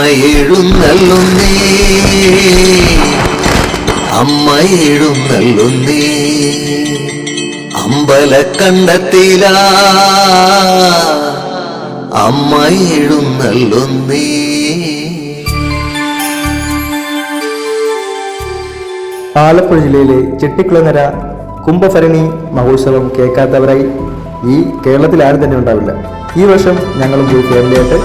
അമ്മ എഴുന്നള്ളുന്നേ അമ്മ എഴുന്നള്ളുന്നേ അമ്പല അമ്മ എഴുന്നള്ളുന്നേ ആലപ്പുഴ ജില്ലയിലെ ചെട്ടിക്കുളങ്ങര കുംഭഭരണി മഹോത്സവം കേൾക്കാത്തവരായി ഈ കേരളത്തിൽ ആരും തന്നെ ഉണ്ടാവില്ല. ഈ വർഷം ഞങ്ങളും പോയി ഫാമിലിയായിട്ട്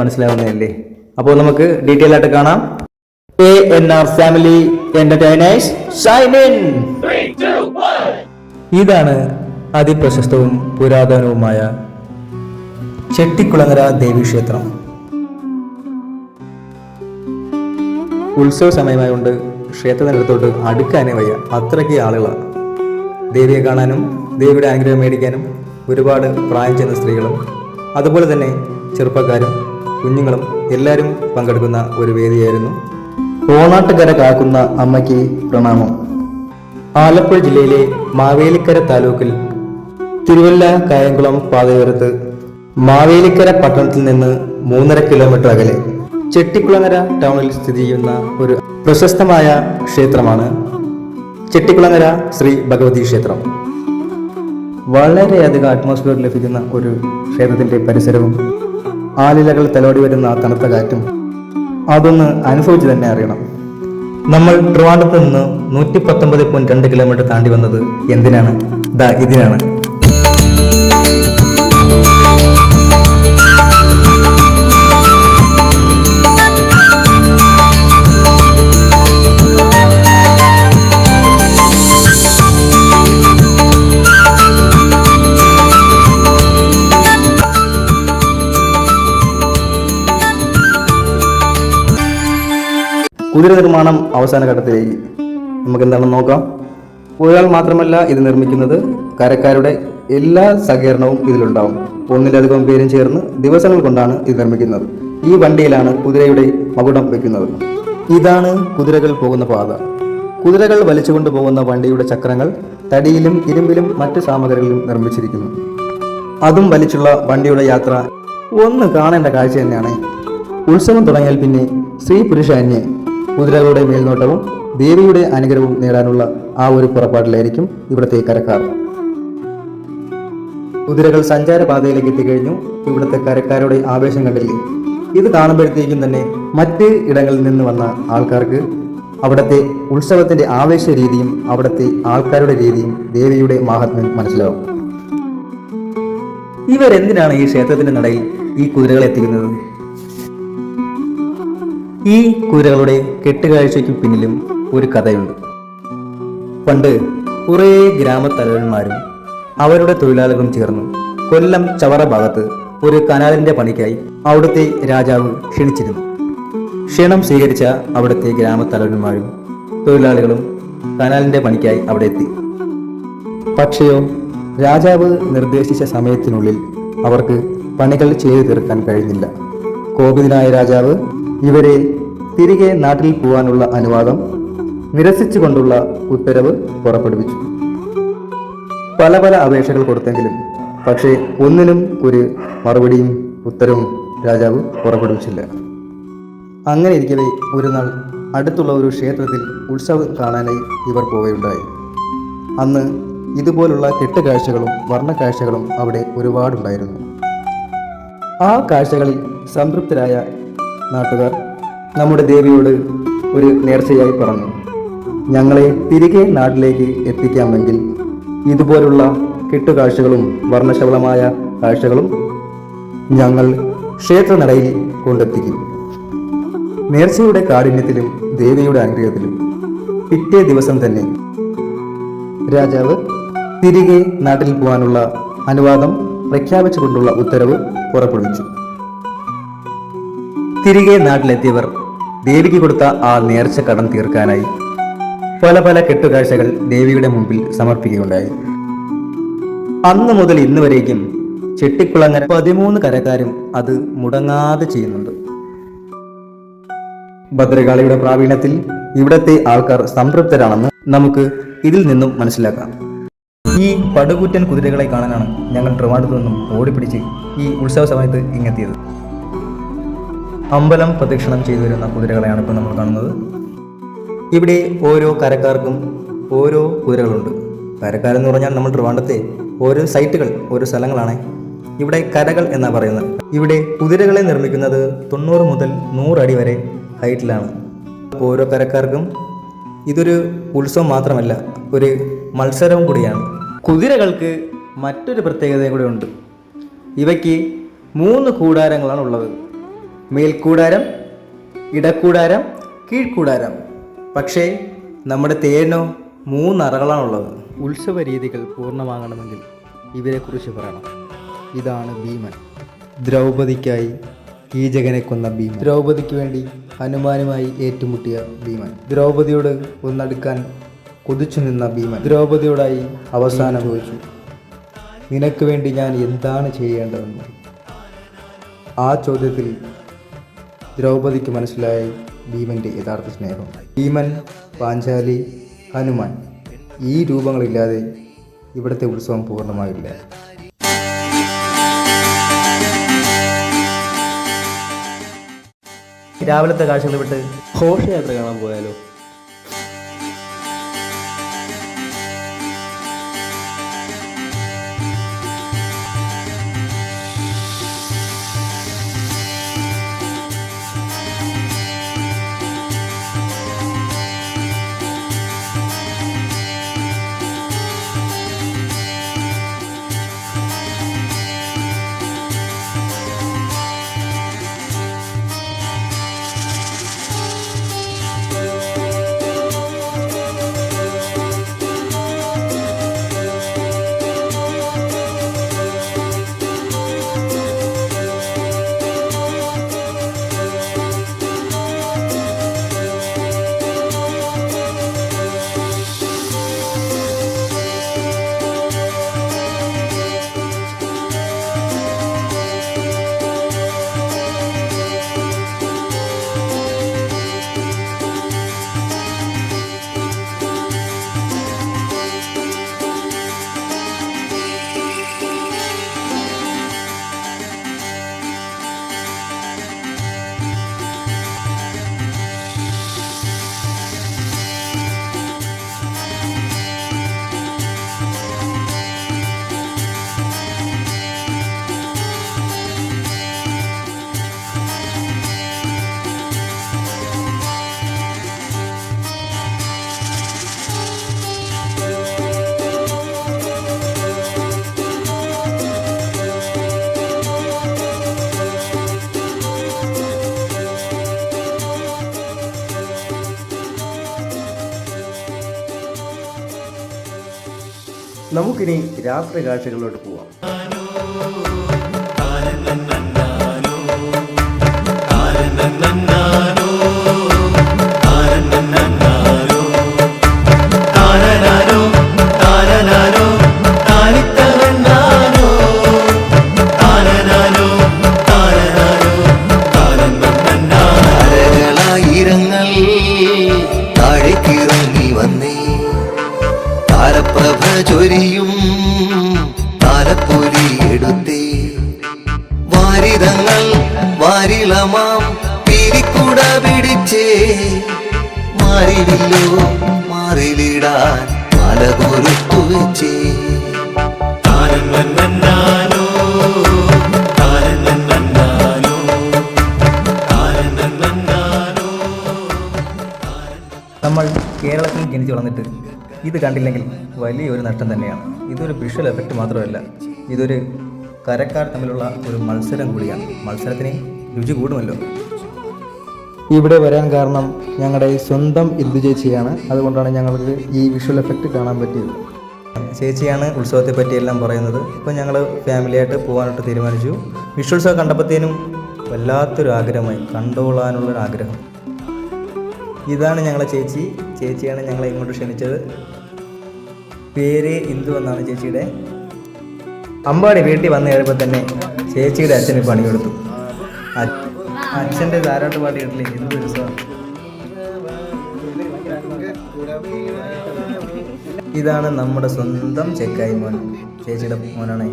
മനസ്സിലാവുന്നതല്ലേ? അപ്പോൾ നമുക്ക് ഡീറ്റെയിൽ ആയിട്ട് കാണാം. A N R family sign in ഇതാണ് അതിപ്രശസ്തവും പുരാതനവുമായ ചെട്ടിക്കുളങ്ങര ദേവി ക്ഷേത്രം. ഉത്സവ സമയമായതുകൊണ്ട് ക്ഷേത്രത്തിനടുത്തോട്ട് അടുക്കാനേ വയ്യ. അത്രയ്ക്ക് ആളുകളാണ് ദേവിയെ കാണാനും ദേവിയുടെ അനുഗ്രഹം മേടിക്കാനും ഒരുപാട് പ്രായം ചെന്ന സ്ത്രീകളും അതുപോലെ തന്നെ ചെറുപ്പക്കാരും കുഞ്ഞുങ്ങളും എല്ലാവരും പങ്കെടുക്കുന്ന ഒരു വേദിയായിരുന്നു. ഓണാട്ടുകര കാക്കുന്ന അമ്മയ്ക്ക് പ്രണാമം. ആലപ്പുഴ ജില്ലയിലെ മാവേലിക്കര താലൂക്കിൽ തിരുവല്ല കായംകുളം പാതയോരത്ത് മാവേലിക്കര പട്ടണത്തിൽ നിന്ന് മൂന്നര കിലോമീറ്റർ അകലെ ചെട്ടിക്കുളങ്ങര ടൗണിൽ സ്ഥിതി ചെയ്യുന്ന ഒരു പ്രശസ്തമായ ക്ഷേത്രമാണ് ചെട്ടിക്കുളങ്ങര ശ്രീ ഭഗവതി ക്ഷേത്രം. വളരെയധികം അറ്റ്മോസ്ഫിയർ ലഭിക്കുന്ന ഒരു ക്ഷേത്രത്തിന്റെ പരിസരവും ആലിലകൾ തലോടി വരുന്ന ആ തണുത്ത കാറ്റും അതൊന്ന് അനുഭവിച്ച് തന്നെ അറിയണം. നമ്മൾ ട്രിവാൻഡ്രത്ത് നിന്ന് നൂറ്റി പത്തൊമ്പത് പോയിന്റ് രണ്ട് കിലോമീറ്റർ താണ്ടി വന്നത് എന്തിനാണ്? ദാ ഇതിനാണ്. കുതിര നിർമ്മാണം അവസാന ഘട്ടത്തിലേക്ക് നമുക്ക് എന്താണെന്ന് നോക്കാം. ഒരാൾ മാത്രമല്ല ഇത് നിർമ്മിക്കുന്നത്. കരക്കാരുടെ എല്ലാ സഹകരണവും ഇതിലുണ്ടാവും. ഒന്നിലധികം പേരും ചേർന്ന് ദിവസങ്ങൾ കൊണ്ടാണ് ഇത് നിർമ്മിക്കുന്നത്. ഈ വണ്ടിയിലാണ് കുതിരയുടെ മകുടം വെക്കുന്നത്. ഇതാണ് കുതിരകൾ പോകുന്ന പാത. കുതിരകൾ വലിച്ചുകൊണ്ട് പോകുന്ന വണ്ടിയുടെ ചക്രങ്ങൾ തടിയിലും ഇരുമ്പിലും മറ്റു സാമഗ്രികളിലും നിർമ്മിച്ചിരിക്കുന്നു. അതും വലിച്ചുള്ള വണ്ടിയുടെ യാത്ര ഒന്ന് കാണേണ്ട കാഴ്ച തന്നെയാണ്. ഉത്സവം തുടങ്ങിയാൽ പിന്നെ സ്ത്രീ പുരുഷാന്യെ കുതിരകളുടെ മേൽനോട്ടവും ദേവിയുടെ അനുഗ്രഹവും നേടാനുള്ള ആ ഒരു പുറപ്പാടിലായിരിക്കും ഇവിടുത്തെ കരക്കാർ. കുതിരകൾ സഞ്ചാരപാതയിലേക്ക് എത്തിക്കഴിഞ്ഞു. ഇവിടുത്തെ കരക്കാരുടെ ആവേശം കണ്ടില്ലേ? ഇത് കാണുമ്പോഴത്തേക്കും തന്നെ മറ്റ് ഇടങ്ങളിൽ നിന്ന് വന്ന ആൾക്കാർക്ക് അവിടുത്തെ ഉത്സവത്തിന്റെ ആവേശ രീതിയും അവിടുത്തെ ആൾക്കാരുടെ രീതിയും ദേവിയുടെ മാഹാത്മ്യം മനസ്സിലാവും. ഇവരെന്തിനാണ് ഈ ക്ഷേത്രത്തിന്റെ നടയിൽ ഈ കുതിരകളെ എത്തിക്കുന്നത്? ഈ കുതിരകളുടെ കെട്ടുകാഴ്ചയ്ക്ക് പിന്നിലും ഒരു കഥയുണ്ട്. പണ്ട് കുറേ ഗ്രാമത്തലവന്മാരും അവരുടെ തൊഴിലാളികളും ചേർന്ന് കൊല്ലം ചവറ ഭാഗത്ത് ഒരു കനാലിന്റെ പണിക്കായി അവിടുത്തെ രാജാവ് ക്ഷണിച്ചിരുന്നു. ക്ഷണം സ്വീകരിച്ച അവിടുത്തെ ഗ്രാമത്തലവന്മാരും തൊഴിലാളികളും കനാലിന്റെ പണിക്കായി അവിടെ എത്തി. പക്ഷെയോ രാജാവ് നിർദ്ദേശിച്ച സമയത്തിനുള്ളിൽ അവർക്ക് പണികൾ ചെയ്തു തീർക്കാൻ കഴിഞ്ഞില്ല. കോപിതനായ രാജാവ് ഇവരെ തിരികെ നാട്ടിൽ പോകാനുള്ള അനുവാദം നിരസിച്ചുകൊണ്ടുള്ള ഉത്തരവ് പുറപ്പെടുവിച്ചു. പല പല അപേക്ഷകൾ കൊടുത്തെങ്കിലും പക്ഷേ ഒന്നിനും ഒരു മറുപടിയും ഉത്തരവും രാജാവ് പുറപ്പെടുവിച്ചില്ല. അങ്ങനെ ഇരിക്കവേ ഒരു നാൾ അടുത്തുള്ള ഒരു ക്ഷേത്രത്തിൽ ഉത്സവം കാണാനായി ഇവർ പോവുകയുണ്ടായി. അന്ന് ഇതുപോലുള്ള കെട്ടുകാഴ്ചകളും വർണക്കാഴ്ചകളും അവിടെ ഒരുപാടുണ്ടായിരുന്നു. ആ കാഴ്ചകളിൽ സംതൃപ്തരായ നാട്ടുകാർ നമ്മുടെ ദേവിയോട് ഒരു നേർച്ചയായി പറഞ്ഞു ഞങ്ങളെ തിരികെ നാട്ടിലേക്ക് എത്തിക്കാമെങ്കിൽ ഇതുപോലുള്ള കെട്ടുകാഴ്ചകളും വർണശബളമായ കാഴ്ചകളും ഞങ്ങൾ ക്ഷേത്രനടയിൽ കൊണ്ടെത്തിക്കും. നേർച്ചയുടെ കാഠിന്യത്തിലും ദേവിയുടെ അനുഗ്രഹത്തിലും പിറ്റേ ദിവസം തന്നെ രാജാവ് തിരികെ നാട്ടിൽ പോകാനുള്ള അനുവാദം പ്രഖ്യാപിച്ചുകൊണ്ടുള്ള ഉത്തരവ് പുറപ്പെടുവിച്ചു. തിരികെ നാട്ടിലെത്തിയവർ ദേവിക്ക് കൊടുത്ത ആ നേർച്ച കടം തീർക്കാനായി പല പല കെട്ടുകാഴ്ചകൾ ദേവിയുടെ മുമ്പിൽ സമർപ്പിക്കുകയുണ്ടായി. അന്ന് മുതൽ ഇന്ന് വരേക്കും ചെട്ടിക്കുളങ്ങര പതിമൂന്ന് കരക്കാരും അത് മുടങ്ങാതെ ചെയ്യുന്നുണ്ട്. ഭദ്രകാളിയുടെ പ്രാവീണ്യത്തിൽ ഇവിടത്തെ ആൾക്കാർ സംതൃപ്തരാണെന്ന് നമുക്ക് ഇതിൽ നിന്നും മനസ്സിലാക്കാം. ഈ പടുകൂറ്റൻ കുതിരകളെ കാണാനാണ് ഞങ്ങൾ ട്രിവാണ്ടത്തു നിന്നും ഓടിപ്പിടിച്ച് ഈ ഉത്സവ സമയത്ത് ഇങ്ങെത്തിയത്. അമ്പലം പ്രദക്ഷിണം ചെയ്തു വരുന്ന കുതിരകളെയാണ് ഇപ്പോൾ നമ്മൾ കാണുന്നത്. ഇവിടെ ഓരോ കരക്കാർക്കും ഓരോ കുതിരകളുണ്ട്. കരക്കാരെന്ന് പറഞ്ഞാൽ നമ്മൾ ട്രിവാണ്ടത്തെ ഓരോ സൈറ്റുകൾ ഓരോ സ്ഥലങ്ങളാണ് ഇവിടെ കരകൾ എന്നാണ് പറയുന്നത്. ഇവിടെ കുതിരകളെ നിർമ്മിക്കുന്നത് തൊണ്ണൂറ് മുതൽ നൂറടി വരെ ഹൈറ്റിലാണ്. ഓരോ കരക്കാർക്കും ഇതൊരു ഉത്സവം മാത്രമല്ല ഒരു മത്സരവും കൂടിയാണ്. കുതിരകൾക്ക് മറ്റൊരു പ്രത്യേകത കൂടെ ഉണ്ട്. ഇവയ്ക്ക് മൂന്ന് കൂടാരങ്ങളാണ് ഉള്ളത്. മേൽക്കൂടാരം ഇടക്കൂടാരം കീഴ്ക്കൂടാരം. പക്ഷേ നമ്മുടെ തേനോ മൂന്നറകളാണുള്ളത്. ഉത്സവ രീതികൾ പൂർണമാകണമെങ്കിൽ ഇവരെക്കുറിച്ച് പറയണം. ഇതാണ് ഭീമൻ. ദ്രൗപദിക്കായി കീചകനെ കൊന്ന ഭീമൻ. ദ്രൗപദിക്ക് വേണ്ടി ഹനുമാനുമായി ഏറ്റുമുട്ടിയ ഭീമൻ. ദ്രൗപദിയോട് ഒന്നടുക്കാൻ കൊതിച്ചു നിന്ന ഭീമൻ. ദ്രൗപദിയോടായി അവസാനം ചോദിച്ചു നിനക്ക് വേണ്ടി ഞാൻ എന്താണ് ചെയ്യേണ്ടതെന്ന്? ആ ചോദ്യത്തിൽ ദ്രൗപദിക്ക് മനസ്സിലായി ഭീമന്റെ യഥാർത്ഥ സ്നേഹം. ഭീമൻ പാഞ്ചാലി ഹനുമാൻ ഈ രൂപങ്ങളില്ലാതെ ഇവിടുത്തെ ഉത്സവം പൂർണമായില്ല. രാവിലത്തെ കാഴ്ചകൾ വിട്ട് ഘോഷയാത്ര കാണാൻ പോയാലോ? നമുക്കിനി രാത്രി കാഴ്ചകളിലോട്ട് പോവാം. ജനിച്ചു ഇത് കണ്ടില്ലെങ്കിൽ വലിയൊരു നഷ്ടം തന്നെയാണ്. ഇതൊരു വിഷ്വൽ എഫക്റ്റ് മാത്രമല്ല ഇതൊരു കരക്കാർ തമ്മിലുള്ള ഒരു മത്സരം കൂടിയാണ്. മത്സരത്തിന് രുചി കൂടുമല്ലോ. ഇവിടെ വരാൻ കാരണം ഞങ്ങളുടെ സ്വന്തം ഇന്ദു ചേച്ചിയാണ്. അതുകൊണ്ടാണ് ഞങ്ങൾക്ക് ഈ വിഷ്വൽ എഫക്റ്റ് കാണാൻ പറ്റിയത്. ചേച്ചിയാണ് ഉത്സവത്തെ പറ്റിയെല്ലാം പറയുന്നത്. ഇപ്പോൾ ഞങ്ങൾ ഫാമിലിയായിട്ട് പോകാനായിട്ട് തീരുമാനിച്ചു. വിഷ്വൽസ് കണ്ടപ്പോഴത്തേനും വല്ലാത്തൊരു ആഗ്രഹമായി കണ്ടോളാനുള്ളൊരു ആഗ്രഹം ഇതാണ് ഞങ്ങളെ ചേച്ചി. ചേച്ചിയാണ് ഞങ്ങളെ ഇങ്ങോട്ട് ക്ഷണിച്ചത്. പേര് ഇന്ദു എന്നാണ് ചേച്ചിയുടെ. അമ്പാടി വീട്ടിൽ വന്നു കഴിയുമ്പോൾ തന്നെ ചേച്ചിയുടെ അച്ഛന് പണി കൊടുത്തു. അച്ഛന്റെ ധാരാട്ട് പാട്ട് കേട്ടില്ലേ? എന്ത് രസമാണ്. ഇതാണ് നമ്മുടെ സ്വന്തം ചെക്കായി മോൻ. ചേച്ചിയുടെ മോനാണ്.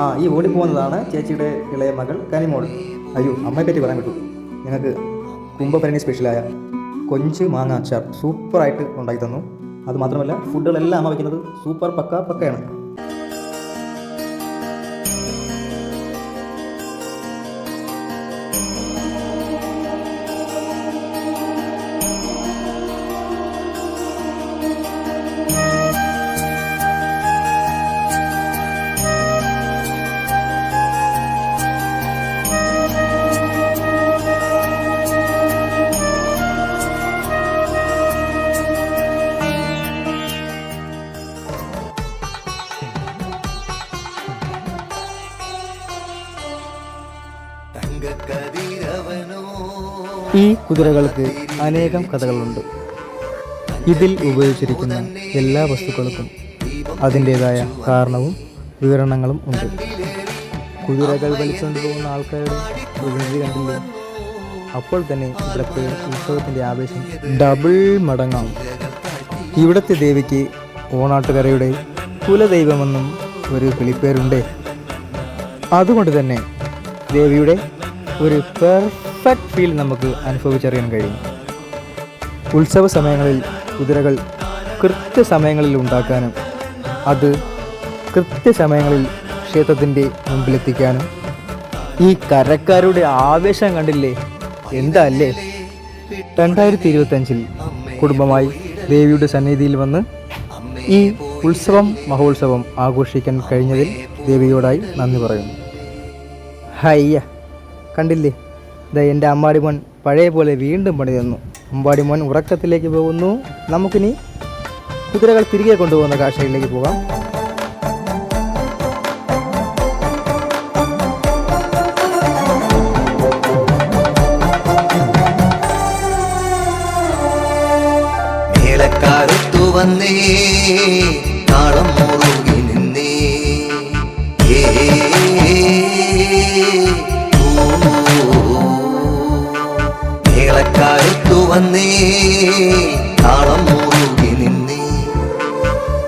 ആ ഈ ഓടിപ്പോകുന്നതാണ് ചേച്ചിയുടെ ഇളയ മകൾ കനിമോൾ. അയ്യോ അമ്മയെ പറ്റി പറയാൻ പറ്റൂ. ഞങ്ങൾക്ക് കുംഭഭരണി സ്പെഷ്യലായ കൊഞ്ച് മാങ്ങ അച്ചാർ സൂപ്പറായിട്ട് ഉണ്ടാക്കി തന്നു. അത് മാത്രമല്ല ഫുഡുകളെല്ലാം അമ്മ വയ്ക്കുന്നത് സൂപ്പർ പക്ക പക്കയാണ്. കുതിരകൾക്ക് അനേകം കഥകളുണ്ട്. ഇതിൽ ഉപയോഗിച്ചിരിക്കുന്ന എല്ലാ വസ്തുക്കൾക്കും അതിന്റെതായ കാരണവും വിവരണങ്ങളും ഉണ്ട്. കുതിരകൾ വലിച്ചുകൊണ്ട് പോകുന്ന ആൾക്കാരുടെ പ്രകൃതി കണ്ടില്ലേ? അപ്പോൾ തന്നെ ഇവിടുത്തെ ഉത്സവത്തിന്റെ ആവേശം ഡബിൾ മടങ്ങാവും ഇവിടുത്തെ ദേവിക്ക് ഓണാട്ടുകരയുടെ കുലദൈവമെന്നും ഒരു വിളിപ്പേരുണ്ട് അതുകൊണ്ട് തന്നെ ദേവിയുടെ ഒരു പെർഫെക്റ്റ് ഫീൽ നമുക്ക് അനുഭവിച്ചറിയാൻ കഴിയും. ഉത്സവ സമയങ്ങളിൽ കുതിരകൾ കൃത്യസമയങ്ങളിൽ ഉണ്ടാക്കാനും അത് കൃത്യസമയങ്ങളിൽ ക്ഷേത്രത്തിന്റെ മുമ്പിലെത്തിക്കാനും. ഈ കരക്കാരുടെ ആവേശം കണ്ടില്ലേ? എന്താ അല്ലേ രണ്ടായിരത്തി ഇരുപത്തഞ്ചിൽ കുടുംബമായി ദേവിയുടെ സന്നിധിയിൽ വന്ന് ഈ ഉത്സവം മഹോത്സവം ആഘോഷിക്കാൻ കഴിഞ്ഞതിൽ ദേവിയോടായി നന്ദി പറയുന്നു. ഹയ്യ. കണ്ടില്ലേ? ദാ എന്റെ അമ്പാടിമോൻ പഴയ പോലെ വീണ്ടും പണി തന്നു. അമ്പാടിമോൻ ഉറക്കത്തിലേക്ക് പോകുന്നു. നമുക്കിനി കുതിരകൾ തിരികെ കൊണ്ടുപോകുന്ന കാഴ്ചയിലേക്ക് പോകാം. മേളക്കാരത്തു വന്നേ ഏ, മേളക്കാരത്തു വന്നേ താളം മുറുകി നിന്നേ.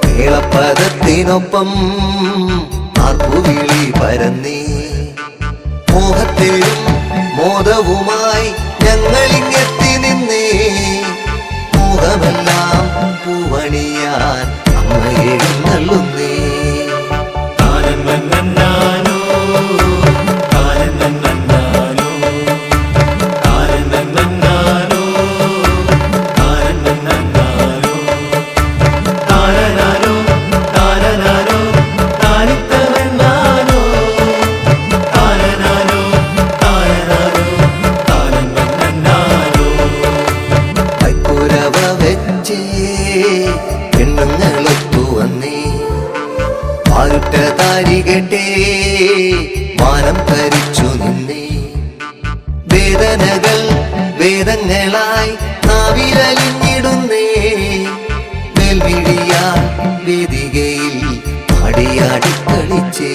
മേളപ്പദത്തിനൊപ്പം ആർപ്പുവിളി പരന്നേ. മോഹത്തിലും മോദവുമായി ഞങ്ങളിങ്ങെത്തി നിന്നേ. മോഹമെല്ലാം പൂവണിയാൻ അമ്മയെ എഴുന്നള്ളുന്നേ കേട്ടേ മാനം തരിച്ചു നിന്നേ. വേദനകൾ വേദങ്ങളായി നാവിലലിഞ്ഞിടുന്നേ മേൽവിഴിയാ വേദികയിൽ ആടിയാടി കളിച്ചേ.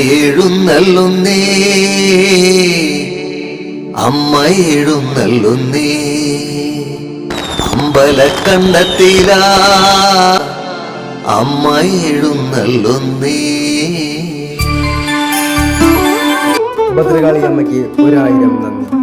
എഴുന്നള്ളുന്നേ. അമ്മ എഴുന്നള്ളുന്നേ. അമ്പല കണ്ടത്തിലാ. അമ്മ എഴുന്നള്ളുന്നേ. ഭദ്രകാളി അമ്മയ്ക്ക് ഒരായിരം നന്ദി.